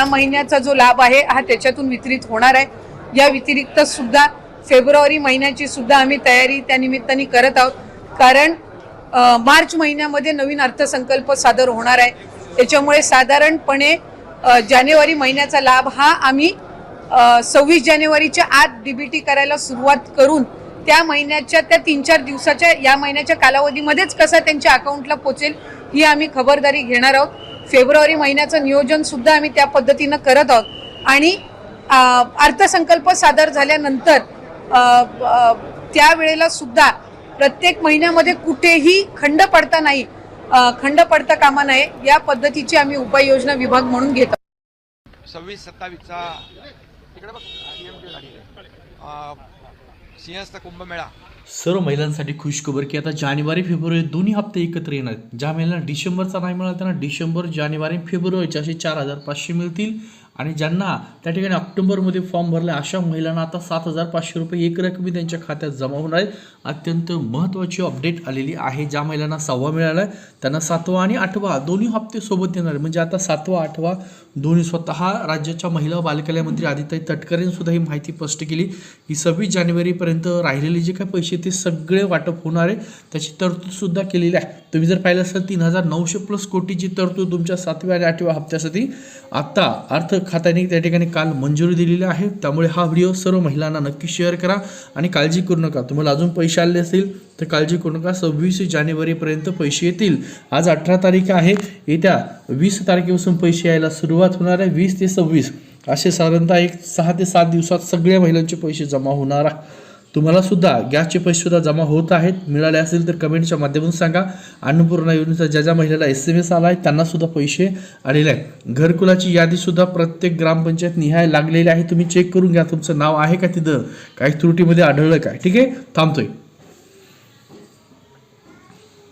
या महिन्याचा जो लाभ आहे हा त्याच्यातून वितरित होणार आहे. या व्यतिरिक्त सुद्धा फेब्रुवारी महिन्याची सुद्धा आम्ही तयारी त्या निमित्ताने करत आहोत. कारण मार्च महिन्यामध्ये नवीन अर्थसंकल्प सादर होणार आहे. त्याच्यामुळे साधारणपणे जानेवारी महिन्याचा लाभ हा आम्ही सव्वीस जानेवारीच्या आत डीबीटी करायला सुरुवात करून त्या महिन्याच्या त्या तीन चार दिवसाच्या या महिन्याच्या कालावधीमध्येच कसा त्यांच्या अकाउंटला पोचेल ही आम्ही खबरदारी घेणार आहोत. फेब्रुवारी महिन्याचं नियोजन सुद्धा आम्ही त्या पद्धतीनं करत आहोत. आणि अर्थसंकल्प सादर झाल्यानंतर त्यावेळेला सुद्धा प्रत्येक महिन्यामध्ये कुठेही खंड पडता नाही खंड पडता कामा नये या पद्धतीची आम्ही उपाययोजना विभाग म्हणून घेत आहोत. सव्वीस सत्तावीसचा तिकडे बघ गाडी आहे. सिंहस्थ कुंभमेळा. सर्व महिलांसाठी खुशखबर की आता जानेवारी फेब्रुवारी दोन्ही हप्ते एकत्र येणार. ज्या महिलांना डिसेंबरचा नाही मिळाला त्यांना डिसेंबर जानेवारी फेब्रुवारीचे असे चार हजार पाचशे मिळतील. आणि ज्यांना त्या ठिकाणी ऑक्टोबरमध्ये फॉर्म भरला अशा महिलांना आता सात हजार पाचशे रुपये एक रकमी त्यांच्या खात्यात जमा होणार आहेत अत्यंत महत्त्वाची अपडेट आलेली आहे ज्या महिलांना सहावा मिळाला आहे त्यांना सातवा आणि आठवा दोन्ही हप्ते सोबत येणार आहे. म्हणजे आता सातवा आठवा दोन्ही स्वतः राज्याच्या महिला व मंत्री आदिताई तटकरेंनी ही माहिती स्पष्ट केली. की सव्वीस जानेवारीपर्यंत राहिलेले जे काही पैसे ते सगळे वाटप होणार आहे. त्याची तरतूदसुद्धा केलेली आहे. तुम्ही जर पाहिलं असेल तीन हजार नऊशे प्लस कोटीची तरतूद तुमच्या सातव्या आणि आठव्या हप्त्यासाठी. आत्ता अर्थ खात्याने त्या ठिकाणी काल मंजुरी दिलेली आहे. त्यामुळे हा व्हिडिओ सर्व महिलांना नक्की शेअर करा आणि काळजी करू नका. तुम्हाला अजून पैसे आले असतील तर काळजी करू नका. सव्वीस जानेवारीपर्यंत पैसे येतील. आज अठरा तारीख आहे. येत्या वीस तारखेपासून पैसे यायला सुरुवात होणार आहे. वीस ते सव्वीस असे साधारणतः एक सहा ते सात दिवसात सगळ्या महिलांचे पैसे जमा होणार आहे. तुम्हाला सुद्धा गॅसचे पैसे सुद्धा जमा होत आहेत. मिळाले असेल तर कमेंटच्या माध्यमातून सांगा. अन्नपूर्णा योजनेचा ज्या ज्या महिलेला एस एम एस आला आहे त्यांना सुद्धा पैसे आलेले आहेत. घरकुलाची यादी सुद्धा प्रत्येक ग्रामपंचायत निहाय लागलेली आहे. तुम्ही चेक करून घ्या तुमचं नाव आहे का तिथं? काही त्रुटीमध्ये आढळलं काय ठीक आहे? थांबतोय.